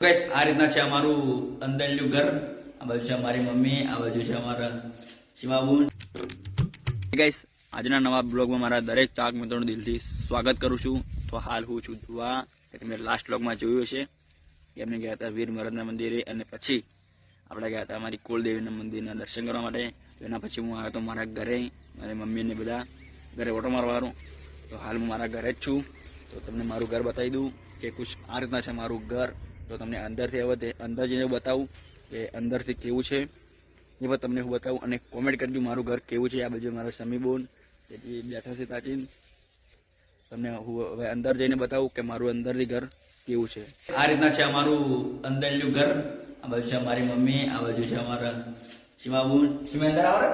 Guys આ રીતના છે અમારું અંદરનું ઘર. આ બાજુ છે અમારી મમ્મી, આ બાજુ છે અમારા શિવાબુન ગાઈસ આજના નવા બ્લોગમાં મારા દરેક ચાક મિત્રોનું દિલથી સ્વાગત કરું છું. તો હાલ હું છું કે તમે લાસ્ટ બ્લોગમાં જોયું કે અમે ગયા હતા વીર મહારાજના મંદિરે અને પછી આપણે ગયા હતા અમારી કુલદેવીના મંદિરના દર્શન કરવા માટે. એના પછી હું આવ્યો હતો મારા ઘરે, મારી મમ્મીને બધા ઘરે ઓટો મારવાનું તો હાલ હું મારા ઘરે જ છું. તો તમને મારું ઘર બતાવી દઉં કે કુછ આ રીતના છે મારું ઘર. તો તમને અંદરથી હવે અંદર જઈને બતાવું કે અંદરથી કેવું છે. એ પણ તમને હું બતાવું અને કોમેન્ટ કરજો મારું ઘર કેવું છે. આ બાજુ મારા સમી બોન એ બેઠા છે તાચીન તમને હું હવે અંદર જઈને બતાવું કે મારું અંદરથી ઘર કેવું છે. આ રીતના છે અમારું અંદરનું ઘર. આ બાજુ છે મારી મમ્મી, આ બાજુ છે અમારા સીમાબુન સીમા, અંદર આવો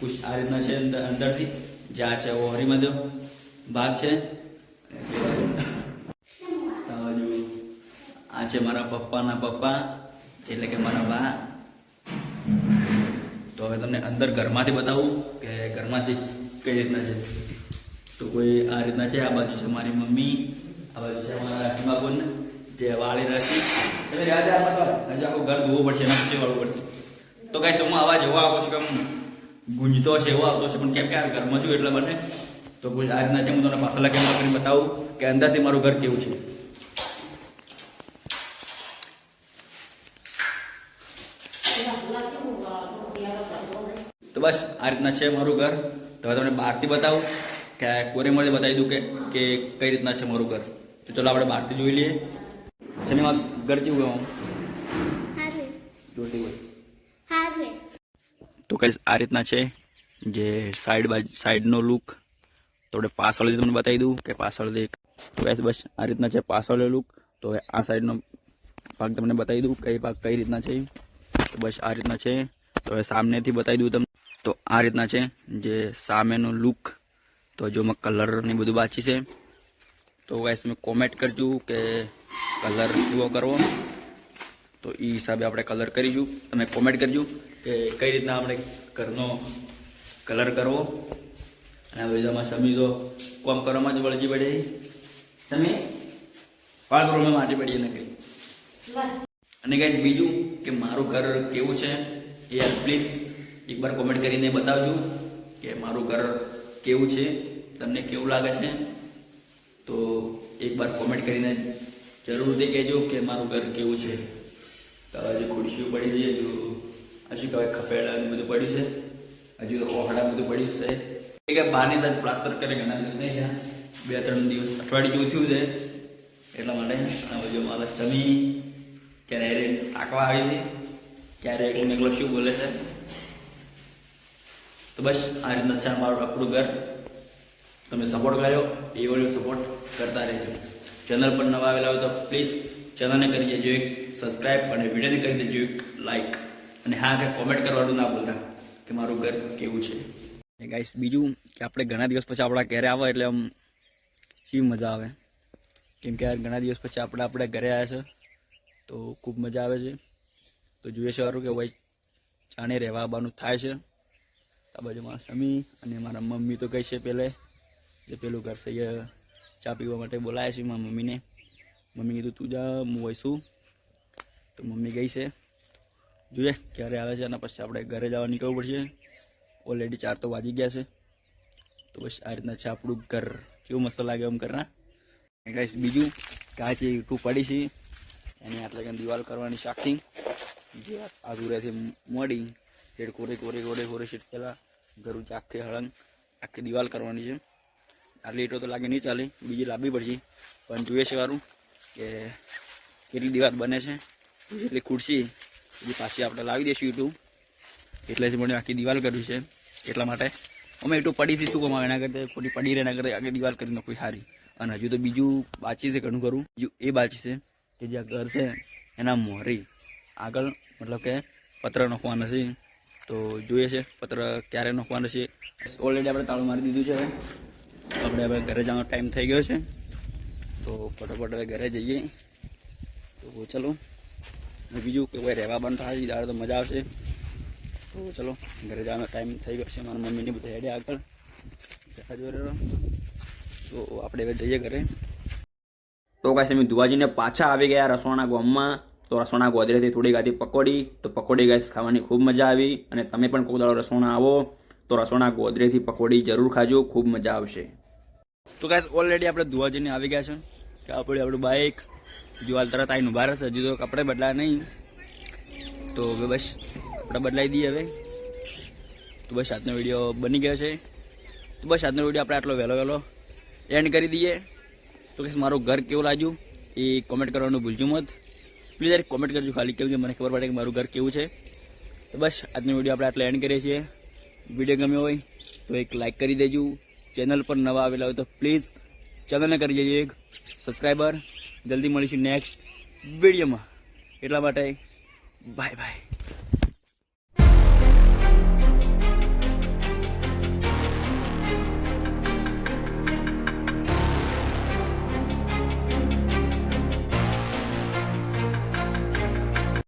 કુછ આ રીતના છે અંદરથી. જ્યાં છે ઓ હરિમદેવ ભાગ છે આ બાજુ આ છે મારા પપ્પાના પપ્પા, એટલે કે મારા બા. તો હવે તમને અંદર ઘરમાંથી બતાવું કે ઘરમાંથી કઈ રીતના છે. તો કોઈ આ રીતના છે, આ બાજુ છે મારી મમ્મી, આ બાજુ છે મારા સીમાબુન જે વાળી રાખી. તમે રાજા હજુ આખું ઘર ધોવું પડશે એના પછી પડશે. તો કઈ સમૂહ અવાજ એવો આવતો છે કે આમ ગુંજતો છે, એવો આવતો છે, પણ કેમ કે આ ઘરમાં છું એટલે મને તો કોઈ આ રીતના છે, હું તમને પાછળ કેમ બતાવું કે અંદરથી મારું ઘર કેવું છે. તો બસ આ રીતના છે મારું ઘર. તો હવે તમને બહારથી બતાવું કે કોરેમોડે બતાવી દઉં કે કે કઈ રીતના છે મારું ઘર. તો ચલો આપણે બહારથી જોઈ લઈએ. સિનેમા ઘર કેવું જોતી હોય. તો કઈ આ રીતના છે જે સાઈડ બાજુ સાઈડનો લુક તો આપણે પાછળથી તમને બતાવી દઉં કે પાછળથી તો બસ બસ આ રીતના છે પાછળનો લુક તો આ સાઈડનો ભાગ તમને બતાવી દઉં કઈ ભાગ કઈ રીતના છે. તો બસ આ રીતના છે. તો હવે સામેથી બતાવી દઉં તમને. તો આ રીતના છે, જે સામેનો લુક તો જો મેં કલર ને બધું બાકી છે. તો વાઈસ તમે કોમેન્ટ કરજો કે કલર કેવો કરવો. તો એ હિસાબે આપણે કલર કરીશું. તમે કોમેન્ટ કરજો કે કઈ રીતના આપણે ઘરનો કલર કરવો. અને બધામાં સમી તો કોમ કરવામાં જ વળગી પડે. તમે વાળ કરવામાં માટી પડીએ ને કઈ. અને ગાઈસ બીજું કે મારું ઘર કેવું છે? એ યાર પ્લીઝ એકવાર કોમેન્ટ કરીને બતાવજો કે મારું ઘર કેવું છે? તમને કેવું લાગે છે? તો એકવાર કોમેન્ટ કરીને જરૂરથી કહેજો કે મારું ઘર કેવું છે. હજુ ખુરશીઓ પડી છે, હજુ હજુ કહેવાય ખપેડા બધું પડ્યું છે. હજુ ઓહડા બધું પડ્યું છે. એ કે બહારની સાઈડ પ્લાસ્ટર કરે ઘણા દિવસ નહીં બે ત્રણ દિવસ અઠવાડિયું જેવું થયું છે. એટલા માટે આ બધું મારા સમી ક્યારે ટાંકવા આવી હતી, ક્યારે એકલો એકલો શું બોલે છે? તો બસ આ રીતના છે મારું આપણું ઘર. તમે સપોર્ટ કર્યો, એ એવો સપોર્ટ કરતા રહેજો. ચેનલ પર નવા આવેલા હોય તો પ્લીઝ ચેનલને કરી દેજો એક સબસ્ક્રાઈબ અને વિડીયોને કરી દેજો એક લાઇક અને હા, કંઈ કોમેન્ટ કરવાનું ના ભૂલતા કે મારું ઘર કેવું છે. ગાઈસ બીજું કે આપણે ઘણા દિવસ પછી આપણા ઘરે આવે એટલે આમ શી મજા આવે. કેમ કે ઘણા દિવસ પછી આપણે આપણે ઘરે આવ્યા છે. તો ખૂબ મજા આવે છે. તો જોઈએ છે સારું કે ભાઈ જાણે રહેવા આવવાનું થાય છે. આ બાજુ મારા સમી અને મારા મમ્મી તો કહી છે પહેલે જે પેલું ઘર છે એ ચા પીવા માટે બોલાયા છે મારા મમ્મીને. મમ્મી કીધું, તું જા, હું વહીશું તો મમ્મી ગઈ છે. જોઈએ ક્યારે આવે છે અને પછી આપણે ઘરે જવા નીકળવું પડશે. ઓલરેડી ચાર તો વાગી ગયા છે. તો બસ આ રીતના છે આપણું ઘર. કેવું મસ્ત લાગે એમ કરના ગાઈસ બીજું કાચી જે પડી છે એની આટલે કે દિવાલ કરવાની શાકિંગ જે આ મળી શેડ કોરે કોરે કોરે કોરે શેડ પેલા ઘરું છે આખી હળંગ, આખી દિવાલ કરવાની છે. આટલી ઈટો તો લાગે નહીં ચાલે, બીજી લાંબી પડશે. પણ જોઈએ છે વારું કે કેટલી દિવાલ બને છે. જેટલી ખુરશી, એ પાછી આપણે લાવી દઈશું ઈટું એટલે જ મને આખી દિવાલ કરવી છે. એટલા માટે અમે એટલું પડીથી શું કમાવે? એના કરતા ખોટી પડી રહે, એના કરતા આખી દિવાલ કરી નાખવી સારી અને હજુ તો બીજું બાચી છે ઘણું ખરું. બીજું એ બાચી છે. કે જે ઘર છે, એના મોરી આગળ મતલબ કે પત્ર નાખવાના છે. તો જોઈએ છે, પત્ર ક્યારે નાખવાનો છે. ઓલરેડી આપણે તાળું મારી દીધું છે આપણે હવે ઘરે જવાનો ટાઈમ થઈ ગયો છે. તો ફટોફટ હવે ઘરે જઈએ. તો ચલો. બીજું કે ભાઈ રહેવા બંધ થાય, દાડે તો મજા આવશે. તો ચલો, ઘરે જવાનો ટાઈમ થઈ ગયો છે. મારા મમ્મીની બધા હેડે આગળ. જોઈ રહ્યો તો આપણે હવે જઈએ ઘરે. તો કાંઈ અમે ધુવાજીને પાછા આવી ગયા રસોણા ગામમાં. તો રસોણા ગોદરેથી થોડી ગાતી પકોડી. તો પકોડી ગાઈસ, ખાવાની ખૂબ મજા આવી અને તમે પણ કોઈ દાડો રસોણા આવો. તો રસોણા ગોદરેથી પકોડી જરૂર ખાજો, ખૂબ મજા આવશે. તો કાંઈ ઓલરેડી આપણે ધુવાજીને આવી ગયા છે. કે આપણે આપણું બાઇક જુવાલ તરત આવીને ઊભા રહેશે. હજુ તો કપડે બદલાયા નહીં. તો હવે બસ કપડા બદલાઈ દઈએ હવે. તો બસ આજનો વીડિયો બની ગયો છે. તો બસ આજનો વીડિયો આપણે આટલો વહેલો વહેલો એન્ડ કરી દઈએ. તો કે મારું ઘર કેવું લાગ્યું? એ કોમેન્ટ કરવાનું ભૂલજો મત. પ્લીઝ યાર કોમેન્ટ કરજો ખાલી, કેમ કે મને ખબર પડે કે મારું ઘર કેવું છે. તો બસ, આજનો વીડિયો આપણે આટલે એન્ડ કરીએ છીએ. વીડિયો ગમ્યો હોય તો એક લાઇક કરી દેજો. ચેનલ પર નવા આવેલા હોય તો પ્લીઝ ચેનલને કરી દેજો એક સબસ્ક્રાઈબર જલ્દી મળીશું નેક્સ્ટ વિડીયોમાં એટલા માટે બાય બાય